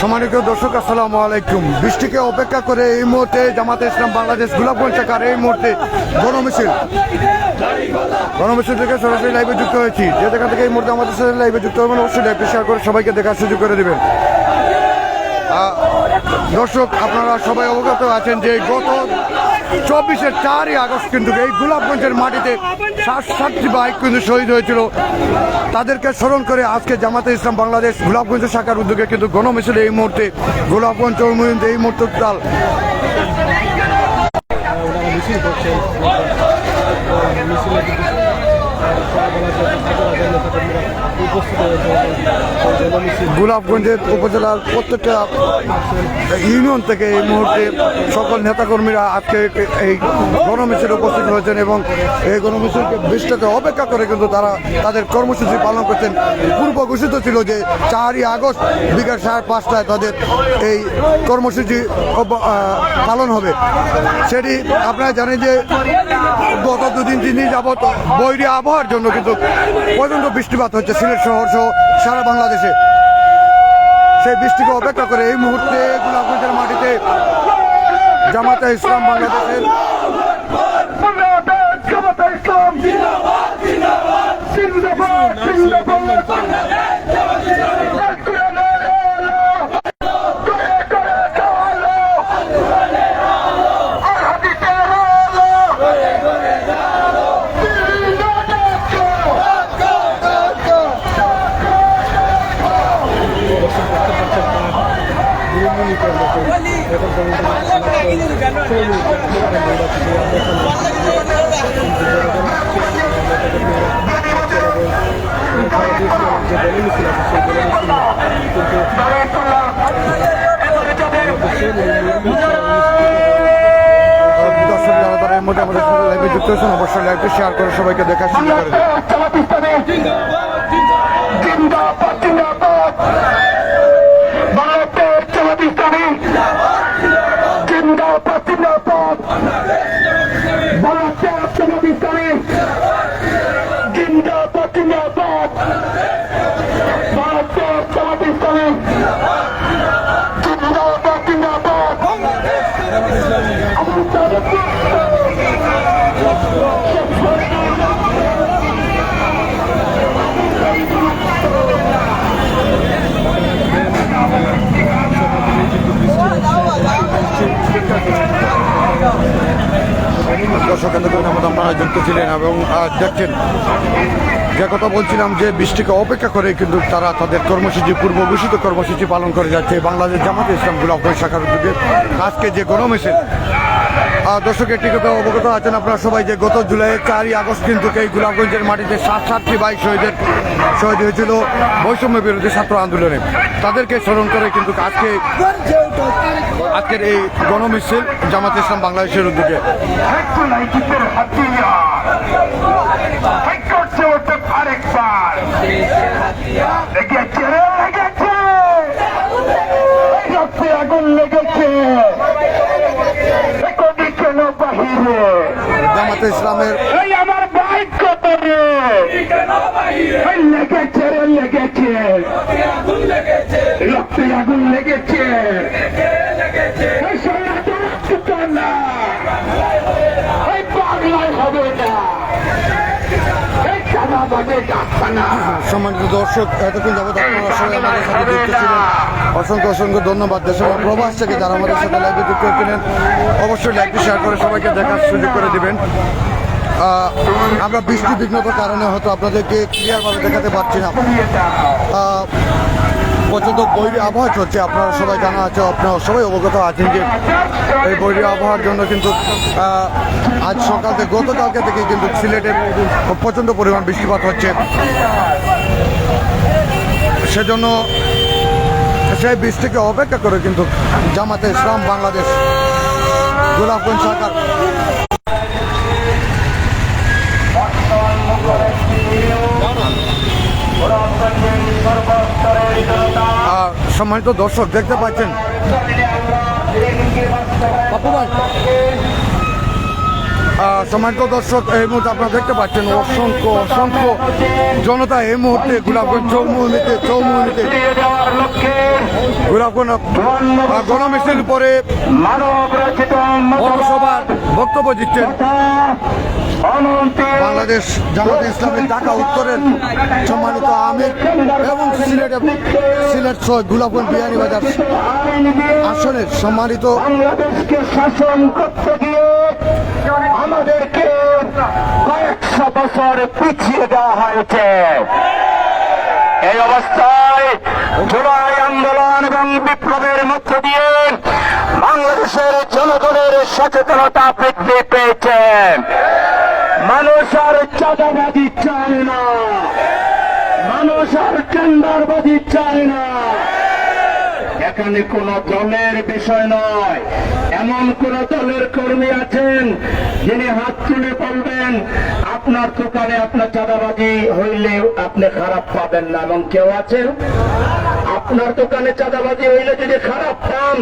সম্মানিত দর্শক, আসসালামু আলাইকুম। বৃষ্টিকে অপেক্ষা করে এই মুহূর্তে জামাতে ইসলাম বাংলাদেশ গোলাপগঞ্জ শাখার এই মুহূর্তে গণমিছিল। গণমিছিল থেকে সরাসরি লাইভে যুক্ত হয়েছি। যে দেখা থেকে এই মুহূর্তে আমাদের সাথে লাইভে যুক্ত হবেন, অবশ্যই লাইভে শেয়ার করে সবাইকে দেখার সুযোগ করে দেবেন। দর্শক, আপনারা সবাই অবগত আছেন যে গত চব্বিশের চারই আগস্ট কিন্তু এই গোলাপগঞ্জের মাটিতে ষাট ষাটটি বাইক কিন্তু শহীদ হয়েছিল। তাদেরকে স্মরণ করে আজকে জামাতে ইসলাম বাংলাদেশ গোলাপগঞ্জ শাখার উদ্যোগে কিন্তু গণমিছিল এই মুহূর্তে। গোলাপগঞ্জ এই মুহূর্তে তাল ওনারা মিছিল গোলাপগঞ্জের উপজেলার প্রত্যেকটা ইউনিয়ন থেকে এই মুহূর্তে সকল নেতাকর্মীরা আজকে এই গণমিছিলে উপস্থিত হয়েছেন এবং এই গণমিছিলকে বৃষ্টিকে অপেক্ষা করে কিন্তু তারা তাদের কর্মসূচি পালন করছেন। পূর্ব ঘোষিত ছিল যে চারই আগস্ট বিকেল সাড়ে পাঁচটায় তাদের এই কর্মসূচি পালন হবে। সেটি আপনারা জানেন যে গত দুদিন তিন দিন যাবত বৈরী আবহাওয়ার জন্য কিন্তু প্রচণ্ড বৃষ্টিপাত হচ্ছে সিলেট শহর সহ সারা বাংলাদেশে। সেই বৃষ্টিকে অপেক্ষা করে এই মুহূর্তে গোলাপগঞ্জের মাটিতে জামাতে ইসলাম বাংলাদেশের ইসলাম জিন্দাবাদ জিন্দাবাদ জিন্দাবাদ জিন্দাবাদ এখন পর্যন্ত যে গণমিছিল আছে সেই গণমিছিল কিন্তু দর্শক যারা তারা মধ্যে আমাদের সাথে লাইভে যুক্ত হয়েছেন অবশ্যই লাইভটি শেয়ার করে সবাইকে দেখার সুযোগ করে এতক্ষণ আমাদের আপনারা যুক্ত ছিলেন এবং দেখছেন। যে কথা বলছিলাম যে বৃষ্টিকে অপেক্ষা করে কিন্তু তারা তাদের কর্মসূচি পূর্ব ঘোষিত কর্মসূচি পালন করে যাচ্ছে বাংলাদেশ জামাতে ইসলাম গোলাপগঞ্জ শাখার উদ্যোগে। আজকে যে গরম আহ, দর্শক একটি কথা অবগত আছেন আপনারা সবাই যে গত জুলাইয়ের চারই আগস্ট কিন্তু এই গোলাপগঞ্জের মাটিতে সাত সাতটি বাইক শহীদের শহীদ হয়েছিল বৈষম্য বিরোধী ছাত্র আন্দোলনে। তাদেরকে স্মরণ করে কিন্তু আজকে আজকের এই গণমিছিল জামাত ইসলাম বাংলাদেশের উদ্যোগে। আগুন লেগেছে। বাহিরে। জামাতে ইসলামের লেগেছে হবে না এই চাঁদাবাজে যাচ্ছে না সম্মানিত দর্শক, এতক্ষণ যাবত আপনারা সবাই আমাদের সাথে যুক্ত ছিলেন। অসংখ্য অসংখ্য ধন্যবাদ। দেশের প্রবাস থেকে যারা আমাদের সাথে লাইভে যুক্ত হয়েছিলেন, অবশ্যই লাইভটি শেয়ার করে সবাইকে দেখার সুযোগ করে দেবেন। আমরা বৃষ্টি বিঘ্নতার কারণে হয়তো আপনাদেরকে ক্লিয়ারভাবে দেখাতে পারছি না। প্রচণ্ড বৈরী আবহাওয়া চলছে। আপনারা সবাই জানা আছে, আপনারা সবাই অবগত আছেন যে এই বৈরী আবহাওয়ার জন্য কিন্তু আজ সকাল থেকে গতকালকে থেকে কিন্তু সিলেটে প্রচণ্ড পরিমাণ বৃষ্টিপাত হচ্ছে। সেজন্য সেই বৃষ্টিকে অপেক্ষা করে কিন্তু জামাতে ইসলাম বাংলাদেশ গোলাপগঞ্জ সরকার সম্মানিত দর্শক দেখতে পাচ্ছেন। সম্মানিত দর্শক এই মুহূর্তে আপনারা দেখতে পাচ্ছেন অসংখ্য অসংখ্য জনতা এই মুহূর্তে গোলাপগঞ্জ চৌমুহনীতে চৌমুহনীতে গোলাপগঞ্জ গণমিছিল পরে মানব পৌরসভার বক্তব্য দিচ্ছেন। বাংলাদেশ জামাত ইসলামের ঢাকা উত্তরের সম্মানিত আমির এবং সিলেটের সিলেট ছয় গুলাপগঞ্জ বিহারীবাজার আসনের সম্মানিত শাসন করতে গিয়ে আমাদেরকে কয়েকশো বছর পিছিয়ে দেওয়া হয়েছে। এই অবস্থায় জুলাই আন্দোলন এবং বিপ্লবের মধ্য দিয়ে বাংলাদেশের জনগণের সচেতনতা বৃদ্ধি পেয়েছে। মানুষ আর চাঁদাবাজি চায় না মানুষ আর টেন্ডারবাজি চায় না এখানে কোন দলের বিষয় নয়। এমন কোন দলের কর্মী আছেন যিনি হাত তুলে বলবেন, আপনার দোকানে আপনার চাঁদাবাজি হইলে আপনি খারাপ পাবেন না। এমন কেউ আছেন, আপনার দোকানে চাঁদাবাজি হইলে যদি খারাপ পান,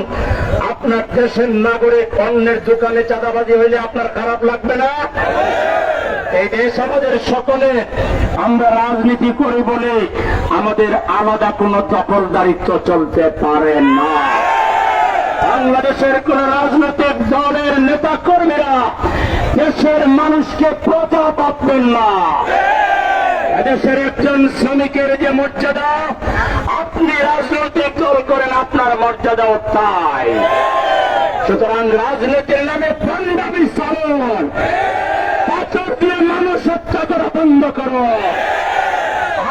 আপনার দেশের নাগরিক অন্যের দোকানে চাঁদাবাজি হইলে আপনার খারাপ লাগবে না। এই দেশ আমাদের সকলে আমরা রাজনীতি করি বলে আমাদের আলাদা চলতে পারে না। বাংলাদেশের কোন রাজনৈতিক দলের নেতা কর্মীরা দেশের মানুষকে প্রজা পাবেন না। দেশের একজন শ্রমিকের যে মর্যাদা, আপনি রাজনৈতিক দল করেন, আপনার মর্যাদাও তাই। সুতরাং রাজনীতির নামে পান্ডামি সালন পাথর দিয়ে মানুষ হত্যা করা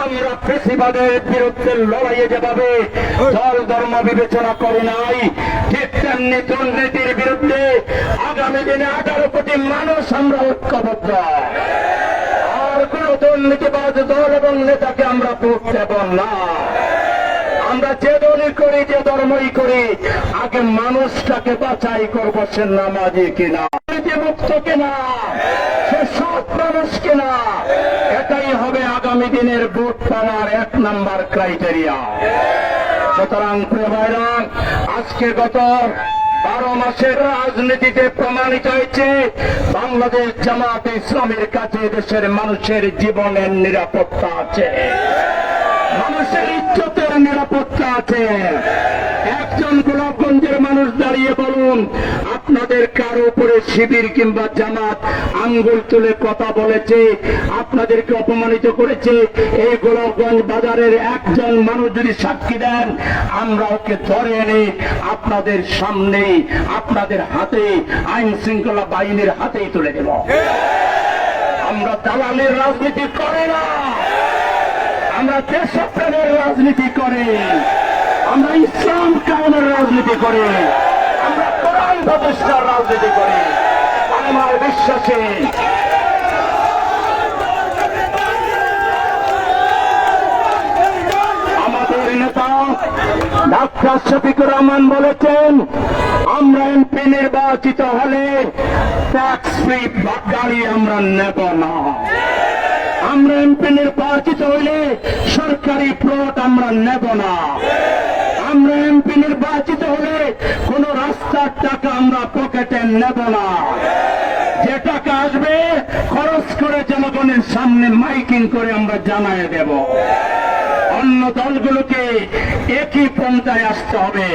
আমরা কৃষিবাদের বিরুদ্ধে লড়াইয়ে যেভাবে দল ধর্ম বিবেচনা করি নাই, ঠিক তেমনি দুর্নীতির বিরুদ্ধে আগামী দিনে আঠারো কোটি মানুষ আমরা ঐক্যবদ্ধ। আর কোন দুর্নীতিবাদ দল এবং নেতাকে আমরা ভোট দেব না। আমরা যে দলই করি, যে ধর্মই করি, আগে মানুষটাকে বাছাই করব সে নামাজি কিনা, যে মুক্ত কিনা, সে সৎ মানুষ কিনা। এটাই হবে আগামী দিনের ভোট পাওয়ার এক নাম্বার ক্রাইটেরিয়া। সুতরাং প্রিয় আজকে গত বারো মাসের রাজনীতিতে প্রমাণিত হয়েছে, বাংলাদেশ জামাত ইসলামের কাছে দেশের মানুষের জীবনের নিরাপত্তা আছে। মানুষের ইজ্জতের নিরাপত্তা আছে। একজন গোলাপগঞ্জের মানুষ দাঁড়িয়ে বলুন, আপনাদের কারও উপরে শিবির কিংবা জামাত আঙ্গুল তুলে কথা বলেছে, আপনাদেরকে অপমানিত করেছে? এই গোলাপগঞ্জ বাজারের একজন মানুষ যদি সাক্ষী দেন, আমরা ওকে ধরে এনে আপনাদের সামনে, আপনাদের হাতে, আইন শৃঙ্খলা বাহিনীর হাতেই তুলে দেব। আমরা দালালের রাজনীতি করে না। আমরা দেশপ্রেমের রাজনীতি করি। আমরা ইসলাম কায়নের রাজনীতি করি। আমরা কোরআন প্রতিষ্ঠার রাজনীতি করি। আমার বিশ্বাসে, আমাদের নেতা ডাক্তার শফিকুর রহমান বলেছেন, আমরা এমপি নির্বাচিত হলে ট্যাক্স ফ্রি গাড়ি আমরা নেব না। আমরা এমপি নির্বাচিত হইলে সরকারি প্লট আমরা নেব না। আমরা এমপি নির্বাচিত হলে কোন রাস্তার টাকা আমরা পকেটে নেব না যে টাকা আসবে খরচ করে জনগণের সামনে মাইকিং করে আমরা জানায় দেব। অন্য দলগুলোকে একই পন্থায় আসতে হবে।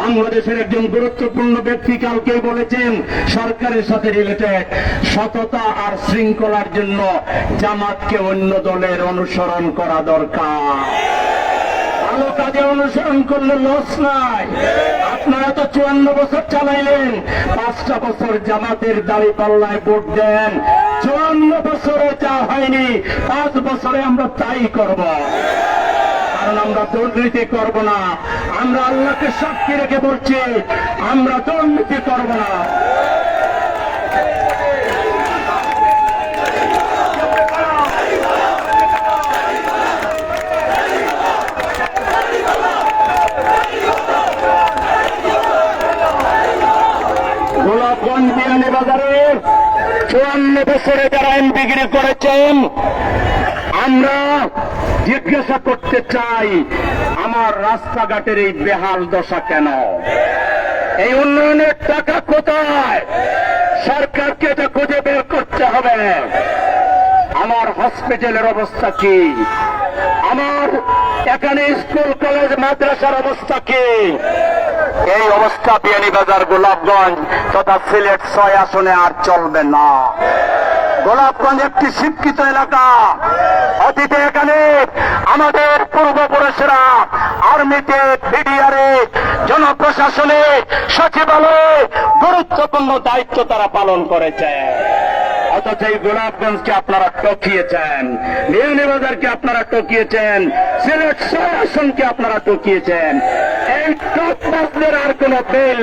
বাংলাদেশের একজন গুরুত্বপূর্ণ ব্যক্তি কালকে বলেছেন, সরকারের সাথে রিলেটেড সততা আর শৃঙ্খলার জন্য জামাতকে অন্য দলের অনুসরণ করা দরকার। ভালো কাজে অনুসরণ করলে লস নাই। আপনারা তো চুয়ান্ন বছর চালাইলেন, পাঁচটা বছর জামাতের দাড়ি পাল্লায় ভোট দেন। চুয়ান্ন বছরে যা হয়নি, পাঁচ বছরে আমরা তাই করব। কারণ আমরা দুর্নীতি করব না। আমরা আল্লাহকে সাক্ষী রেখে বলছি, আমরা দুর্নীতি করব না। গোলাপগঞ্জ চুয়ান্ন বছরে যারা বিক্রি করেছেন, আমরা জিজ্ঞাসা করতে চাই, আমার রাস্তাঘাটের এই বেহাল দশা কেন? এই উন্নয়নের টাকা কোথায়? সরকারকে এটা খুঁজে বের করতে হবে। আমার হসপিটালের অবস্থা কি? আমার এখানে স্কুল, কলেজ, মাদ্রাসার অবস্থা কি? এই অবস্থা বিয়ানীবাজার গোলাপগঞ্জ তথা সিলেট ছয় আসনে আর চলবে না। গোলাপগঞ্জ একটি শিক্ষিত এলাকা। অতীতে এখানে আমাদের পূর্বপুরুষরা আর্মিতে, বিডিআরে, জনপ্রশাসনে, সচিবালয়ে গুরুত্বপূর্ণ দায়িত্ব তারা পালন করেছে। অথচ এই গোলাপগঞ্জকে আপনারা টকিয়েছেন নিউনিবাজারকে আপনারা টকিয়েছেন, সিলেট ছয় আপনারা টকিয়েছেন। এই টকবাজদের আর কোন বেল